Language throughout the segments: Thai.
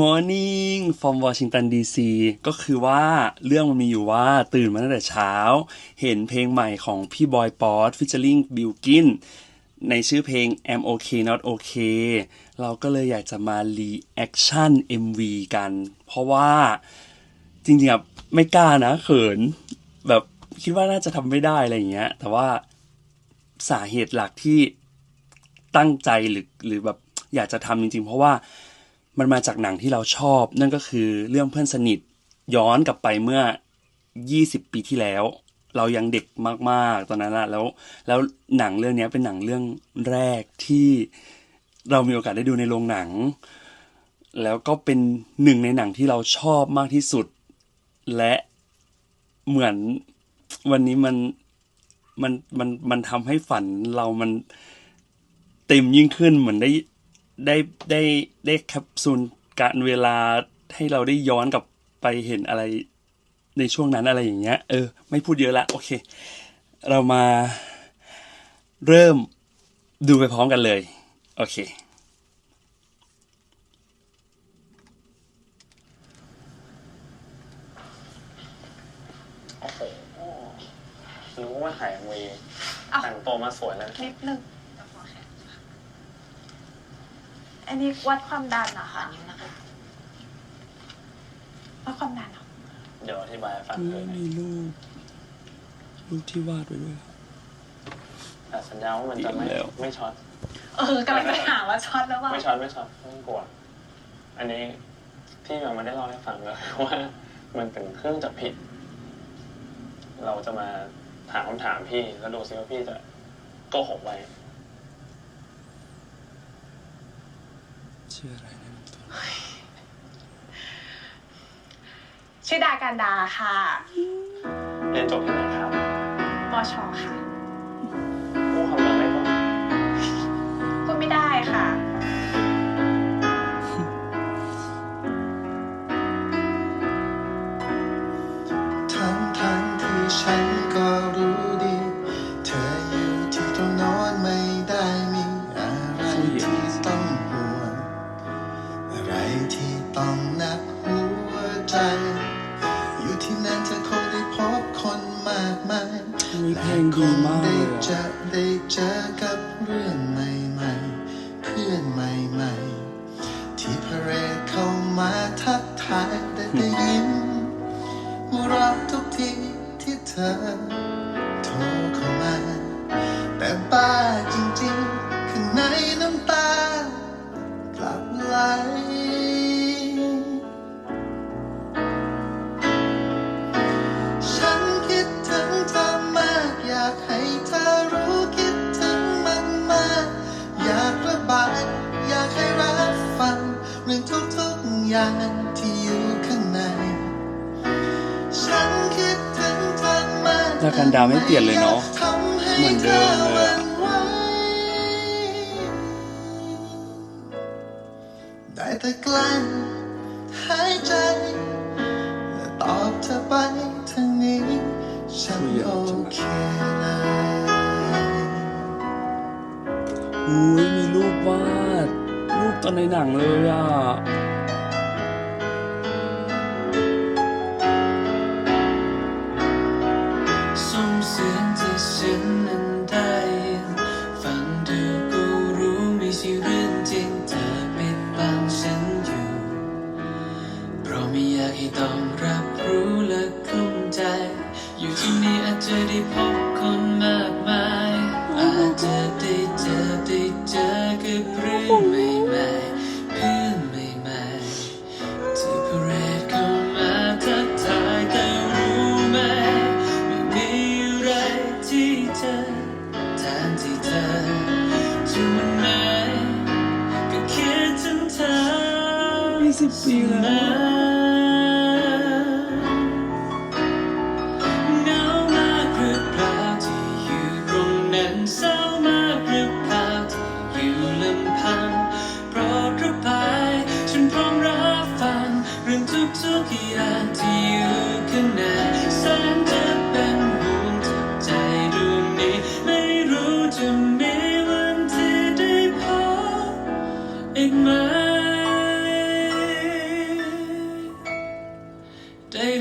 Morning from Washington DC ก็คือว่าเรื่องมันมีอยู่ว่าตื่นมาตั้งแต่เช้า เห็นเพลงใหม่ของพี่บอยป๊อตฟิชเชอร์ลิงบิลกินในชื่อเพลง I'm Okay Not Okay เราก็เลยอยากจะมา reaction MV กัน เพราะว่าจริงๆอะไม่กล้านะเขินแบบ คิดว่าน่าจะทำไม่ได้อะไรอย่างเงี้ย แต่ว่าสาเหตุหลักที่ตั้งใจหรือหรือแบบอยากจะทำจริง ๆ เพราะว่ามันมาจากหนังที่เราชอบ นั่นก็คือเรื่องเพื่อนสนิทย้อนกลับไปเมื่อ 20 ปีที่แล้ว เรายังเด็กมากๆ ตอนนั้นอะแล้วแล้วหนังเรื่องนี้เป็นหนังเรื่องแรกที่เรามีโอกาสได้ดูในโรงหนัง แล้วก็เป็นหนึ่งในหนังที่เราชอบมากที่สุด และเหมือน วันนี้มันมันมันมันทำให้ฝันเรามันเต็มยิ่งขึ้นเหมือนได้ได้ได้ได้แคปซูลการเวลาให้เราได้ย้อนกลับไปเห็นอะไรในช่วงนั้นอะไรอย่างเงี้ย เออ ไม่พูดเยอะละ โอเค เรามาเริ่มดูไปพร้อมกันเลย โอเค โอ้โหรู้ว่าถ่ายวี อ้าว แต่งตัวมาสวยเลยนิดนึงอันนี้วัดความดันเหรอคะวัดความดันเหรอเดี๋ยวอธิบายให้ฟังเลยมีรูปรูปที่วาดไว้ด้วยครับแต่สัญญาว่ามันจะไม่เดี๋ยวแล้ว ไม่ช็อตเออกำลังจะถามว่าช็อตแล้วว่าไม่ช็อตไม่ช็อตไม่ต้องกลัวอันนี้พี่ยังไม่ได้เล่าให้ฟังเลยว่า มันเป็นเครื่องจับผิด เราจะมา ถามคำถามพี่แล้วดูซิว่าพี่จะโกหกไว้ชื่ออะไรนะตัวชื่อดาการดาค่ะ เรียนจบที่ไหนครับมชค่ะ มากดากันดาไม่เปลี่ยนเลยเนาะเหมือนเดิมเลยอะได้แต่กล้งหายใจและตอบเธอไปทางนี้ฉันโอเคเลยอุ้ยมีรูปวาดรูปตอนในหนังเลยอะ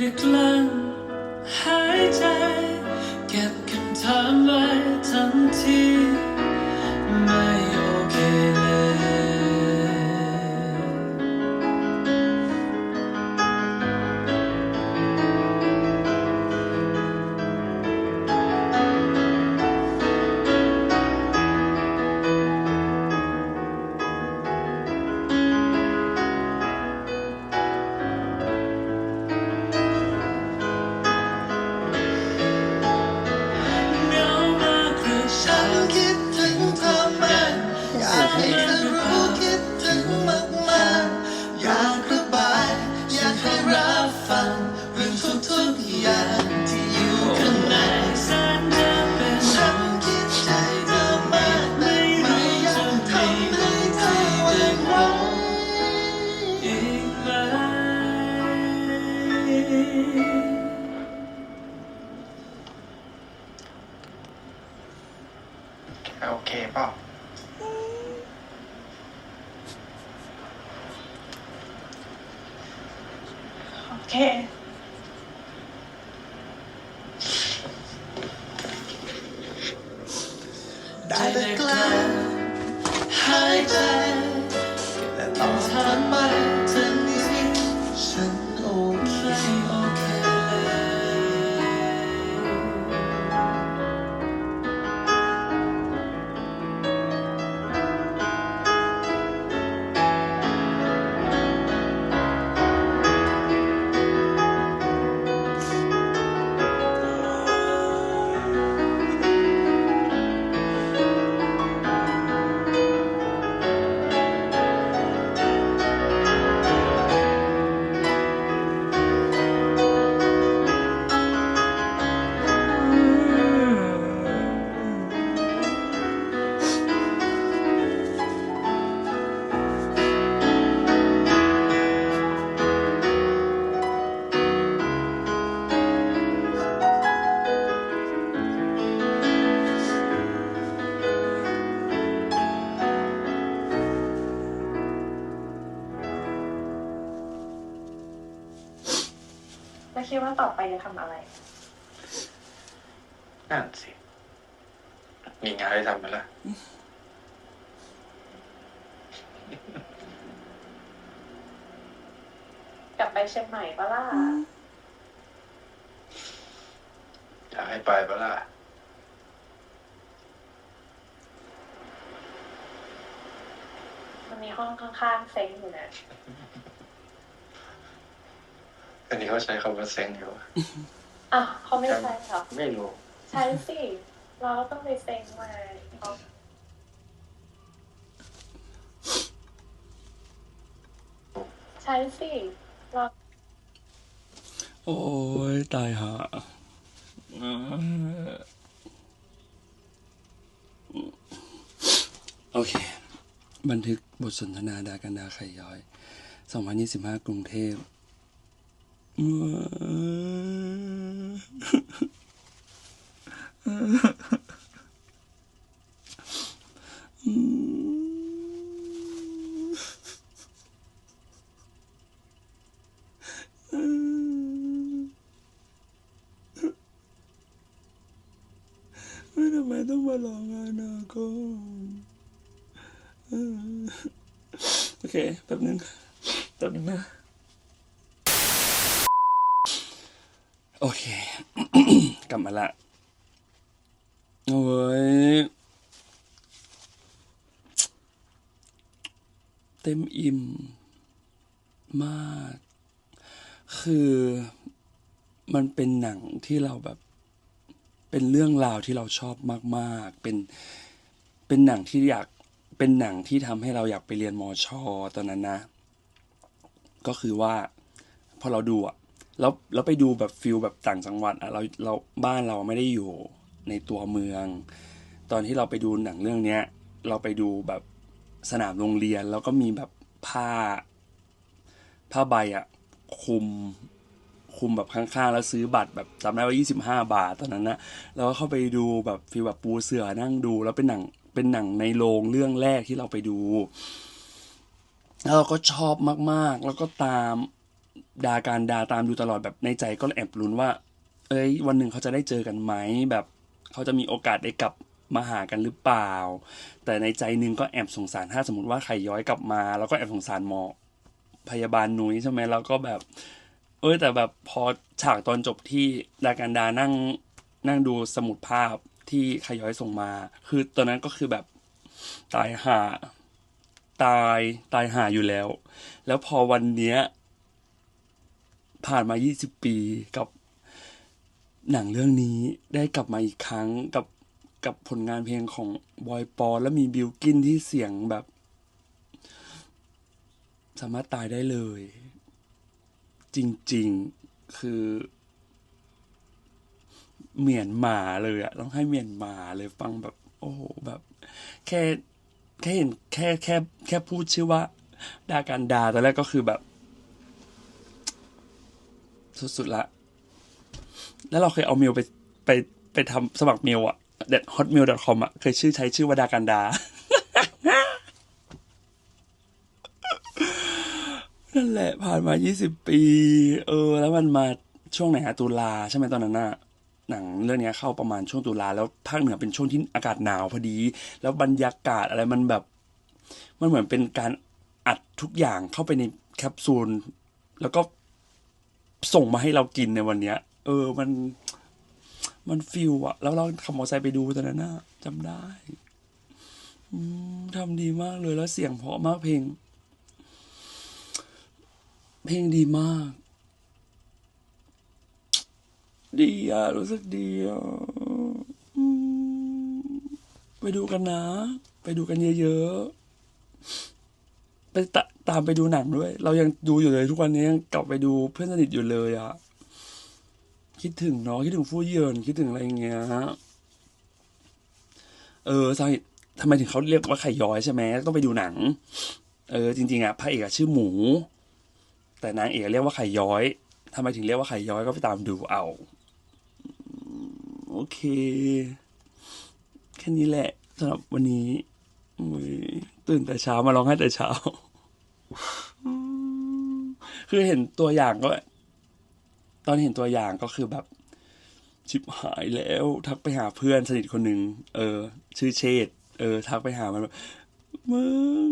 it love. แค่ ได้แต่กลั้นหายใจ วคิดว่าต่อไปจะทำอะไร นั่นสิ มีงานให้ทำไหมล่ะ กลับไปเชียงใหม่ปะล่ะ อยากให้ไปปะล่ะ มันมีห้องข้างๆเซ็งอยู่นะ อันนี้เขาใช้คำว่าเซ็งอยู่อ้าวเขาไม่ใช่เหรอไม่รู้ ใช่สิ เราก็ต้องไปเซ็งมาเอาใช่สิเราโอ้ยตายหาโอเค บันทึกบทสนทนาดากันดาไข่ย้อย 2025 กรุงเทพ ไม่ทำไมต้องมาหลอกงานนะก็เออโอเคแป๊บนึงแป๊บนึงนะ โอเค กลับมาละโอ้ยเต็มอิ่มมาก คือมันเป็นหนังที่เราแบบ เป็นเรื่องราวที่เราชอบมาก ๆ เป็นเป็นหนังที่อยากเป็นหนังที่ทำให้เราอยากไปเรียนมอชอตอนนั้นนะ ก็คือว่าพอเราดูอะ แล้วแล้วไปดูแบบฟิลแบบต่างจังหวัดอะเราเราบ้านเราไม่ได้อยู่ในตัวเมือง ตอนที่เราไปดูหนังเรื่องเนี้ย เราไปดูแบบสนามโรงเรียน แล้วก็มีแบบผ้า ผ้าใบอะคุมคุมแบบข้างๆ แล้วซื้อบัตรแบบจำได้ว่า 25 บาทตอนนั้นนะแล้วก็เข้าไปดูแบบฟีลแบบปูเสือนั่งดู แล้วเป็นหนังเป็นหนังในโรงเรื่องแรกที่เราไปดู แล้วเราก็ชอบมากๆ แล้วก็ตาม ดาการดาตามดูตลอดแบบในใจก็แอบลุ้นว่า เอ้ย วันหนึ่งเขาจะได้เจอกันไหมแบบเขาจะมีโอกาสได้กลับมาหากันหรือเปล่า แต่ในใจหนึงก็แอบสงสารถ้าสมมติว่าไข่ย้อยกลับมา แล้วก็แอบสงสารหมอพยาบาลนุ้ยใช่ไหมแล้วก็แบบ เอ้ยแต่แบบพอฉากตอนจบที่ดาการดานั่งนั่งดูสมุดภาพที่ไข่ย้อยส่งมา คือตอนนั้นก็คือแบบตายหาตายตายหาอยู่แล้ว แล้วพอวันเนี้ย ผ่านมา 20 ปีกับหนังเรื่องนี้ได้กลับมาอีกครั้งกับกับผลงานเพลงของบอยปอและมีบิลกินที่เสียงแบบ สามารถตายได้เลย จริงๆคือ เหมียนหมาเลยอะต้องให้เหมียนหมาเลยฟังแบบ โอ้โหแบบ แค่แค่เห็นแค่แค่แค่พูดชื่อว่าดาการดาตอนแรกก็คือแบบ สุดๆละ แล้วเราเคยเอาเมลไปไปไปทำสมัครเมลอะ that hotmail.com อะเคยชื่อใช้ชื่อวดากันดา นั่นแหละผ่านมา 20 ปี เออ แล้วมันมาช่วงไหนอะตุลาใช่ไหมตอนนั้นน่ะหนังเรื่องนี้เข้าประมาณช่วงตุลาแล้วภาคเหนือเป็นช่วงที่อากาศหนาวพอดี แล้วบรรยากาศอะไรมันแบบ มันเหมือนเป็นการอัดทุกอย่างเข้าไปในแคปซูล แล้วก็ ส่งมาให้เรากินในวันเนี้ย เออมัน มันฟิลอะแล้วเราขับมอเตอร์ไซค์ไปดูตอนนั้นน่ะจำได้อืมทำดีมากเลยแล้วเสียงเพราะมากเพลง เพลงดีมาก ดีอะรู้สึกดีอะไปดูกันนะ ไปดูกันเยอะๆ ไปตะ ตามไปดูหนังด้วย เรายังดูอยู่เลยทุกวันนี้ยังกลับไปดูเพื่อนสนิทอยู่เลยอะคิดถึงเนาะคิดถึงฟู่เยินคิดถึงอะไรเงี้ยเออสาเหตุทำไมถึงเขาเรียกว่าไข่ย้อยใช่ไหมต้องไปดูหนัง เออ จริง ๆอะพระเอกชื่อหมู แต่นางเอกเรียกว่าไข่ย้อยทำไมถึงเรียกว่าไข่ย้อยก็ไปตามดูเอาโอเค แค่นี้แหละสำหรับวันนี้ตื่นแต่เช้ามาร้องไห้แต่เช้า คือเห็นตัวอย่างก็ ตอนเห็นตัวอย่างก็คือแบบ ชิบหายแล้ว ทักไปหาเพื่อนสนิทคนหนึ่งเออ ชื่อเชษ์เออ ทักไปหามันแบบมึง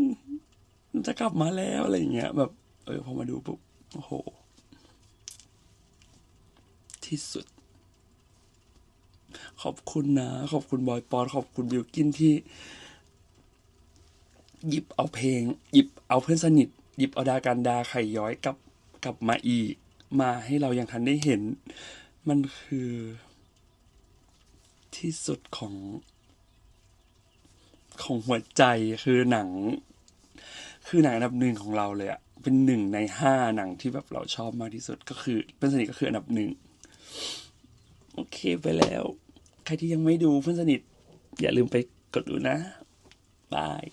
จะกลับมาแล้วอะไรอย่างเงี้ย แบบ เออพอมาดูปุ๊บโอ้โห ที่สุด ขอบคุณนะ ขอบคุณบอยปอนขอบคุณบิวกินที่ หยิบเอาเพลง หยิบเอาเพื่อนสนิท หยิบเอาดาการดาไข่ย้อยกลับกลับมาอีก มาให้เรายังทันได้เห็น มันคือ ที่สุดของ ของหัวใจคือหนัง คือหนังอันดับหนึ่งของเราเลยอะเป็นหนึ่งในห้าหนังที่แบบเราชอบมากที่สุดก็คือ เพื่อนสนิทก็คืออันดับหนึ่งโอเคไปแล้ว ใครที่ยังไม่ดูเพื่อนสนิท อย่าลืมไปกดดูนะบาย